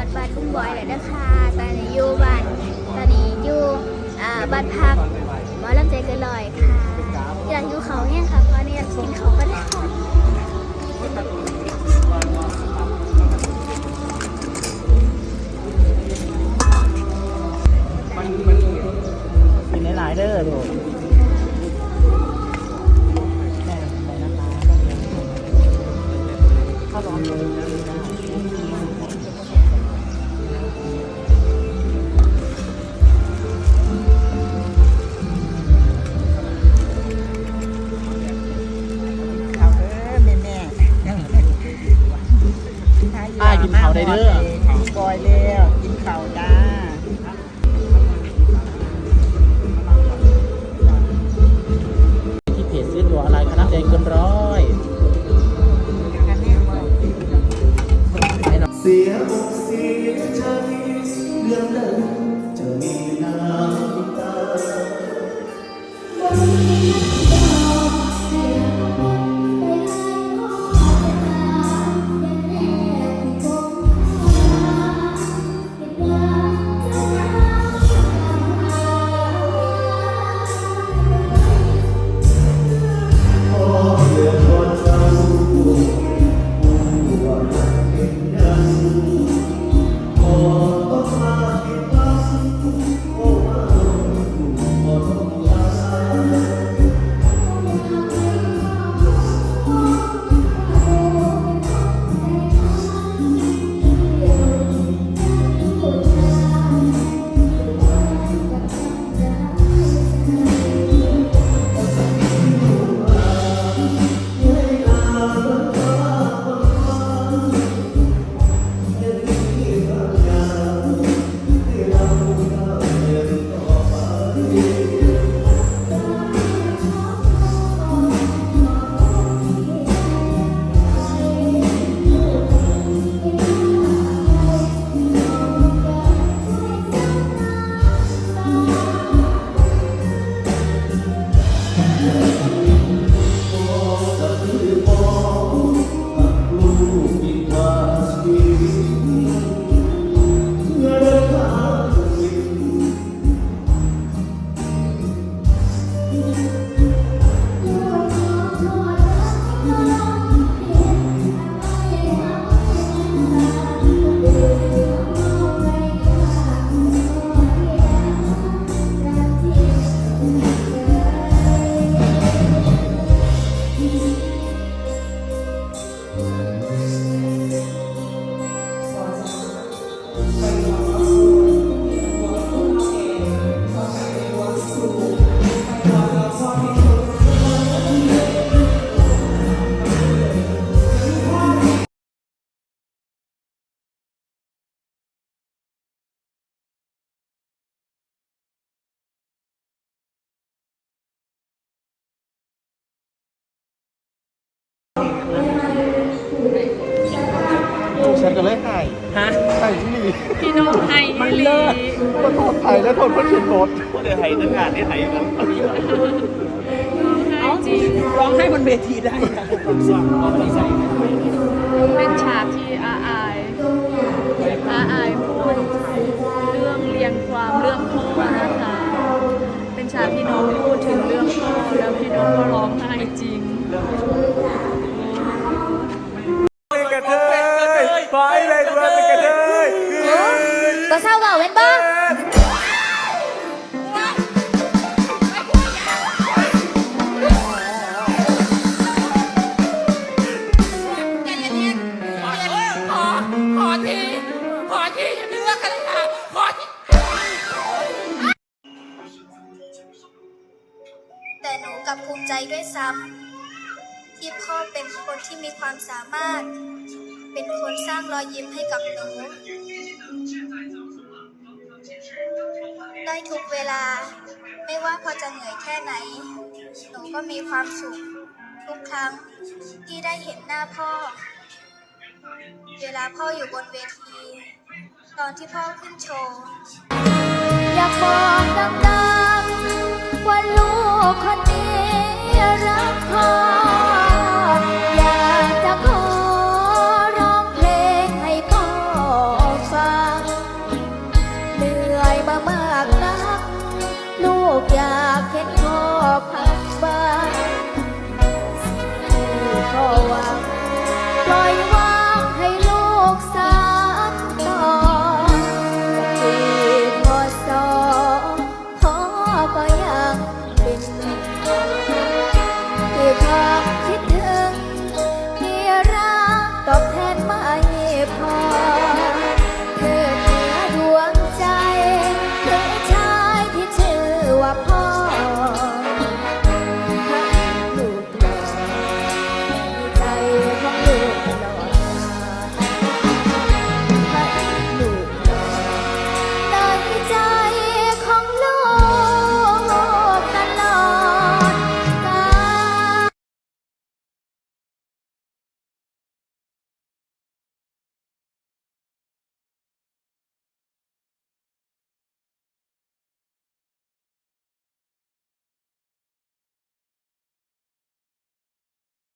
อดบ้านลุงบอยแล้วนะคะตอนนี้อยู่บ้านตอนนี้อยู่บ้านพักหมอลำใจเกินลอยค่ะอยากอยู่เขาเนี่ยค่ะเพราะนี่อยากกินเขาก็ได้ค่ะ ล่อยแล้วกินข้าวจ้าที่เพจซื้อตัวอะไรคณะแดงเกินร้อยเสียอกเสียใจเรื่องเดิ ฉันก็เลยให้ฮะให้ที่นี่พี่น้องไทยมันลีเลิศก็โทษไทยและโทษคนเขียนบทเดี๋ยวไทยตั้งงานที่ไทยกันไทยจริงร้องให้บนเวทีได้นะเป็นฉากที่อาอายอาอายพูดเรื่องเรียงความเรื่องพ่อนะคะ เป็นฉากที่น้องพูดถึงเรื่องพ่อแล้วพี่น้องก็ร้องไห้จริง ทีขอทีอย่าเลือกกันเลยค่ะขอทีแต่หนูกลับภูมิใจด้วยซ้ำที่พ่อเป็นคนที่มีความสามารถ เป็นคนสร้างรอยยิ้มให้กับหนู ได้ทุกเวลา ไม่ว่าพอจะเหนื่อยแค่ไหน หนูก็มีความสุข ทุกครั้งที่ได้เห็นหน้าพ่อ เวลาพ่ออยู่บนเวที ตอนที่พ่อขึ้นโชว์ อยากบอกดัง